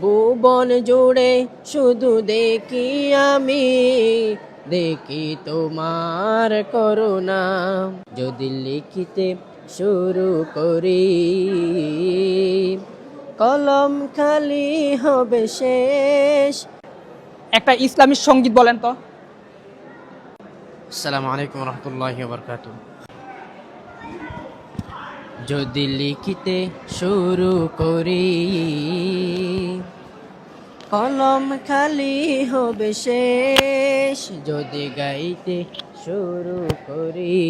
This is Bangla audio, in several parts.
ভুবন জুড়ে শুধু দেখি আমি দেখি তোমার করুণা। যদি লিখিতে শুরু করি কলম খালি হবে শেষ। একটা ইসলামী সংগীত বলেন তো। আসসালামু আলাইকুম রহমতুল্লাহ বরকাত যদি লিখিতে শুরু করি, কলম খালি হবে শেষ। যদি গাইতে শুরু করি,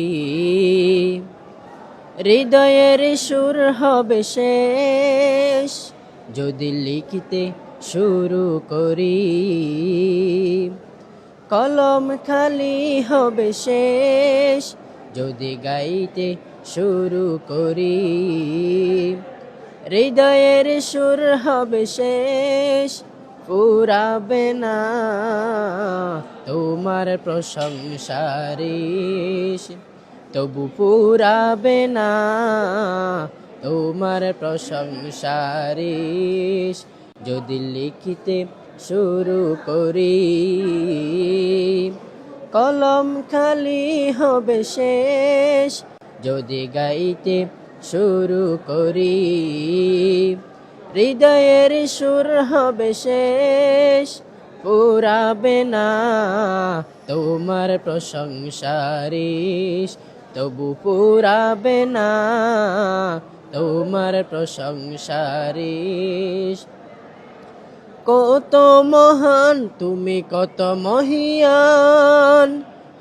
হৃদয়ের সুর হবে শেষ। যদি লিখিতে শুরু করি, কলম খালি হবে শেষ। যদি গাইতে শুরু করি। হৃদয়ের সুর হবে শেষ পুরাবে না। তোমার প্রশংসারিস তবু পুরাবে না। তোমার প্রশংসারিস যদি লিখিতে শুরু করি। কলম খালি হবে শেষ যদি গাইতে শুরু করি, হৃদয়ের সুর হবে শেষ পুরাবে না। তোমার প্রশংসারিস তবু পুরাবে না। তোমার প্রশংসারিস কত মহান, তুমি কত মহিয়ান।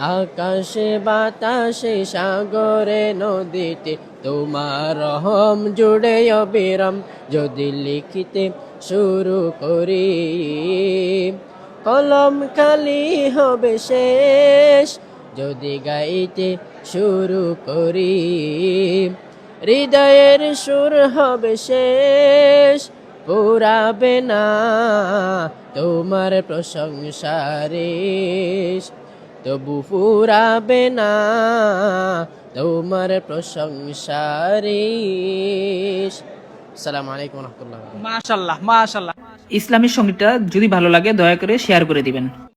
আকাশে বাতাসে সাগরে নদীতে তোমার রহম জুড়ে অবিরাম। যদি লিখিতে শুরু করি, কলম খালি হবে শেষ। যদি গাইতে শুরু করি, হৃদয়ের সুর হবে শেষ। পুরাবে না তোমার প্রশংসারিস তবু ফুরাবে না তোমার প্রশংসারে সালাম আলাইকুম রহমতুল্লাহ। মাশাল্লাহ মাশাল্লাহ। ইসলামী সঙ্গীতটা যদি ভালো লাগে, দয়া করে শেয়ার করে দিবেন।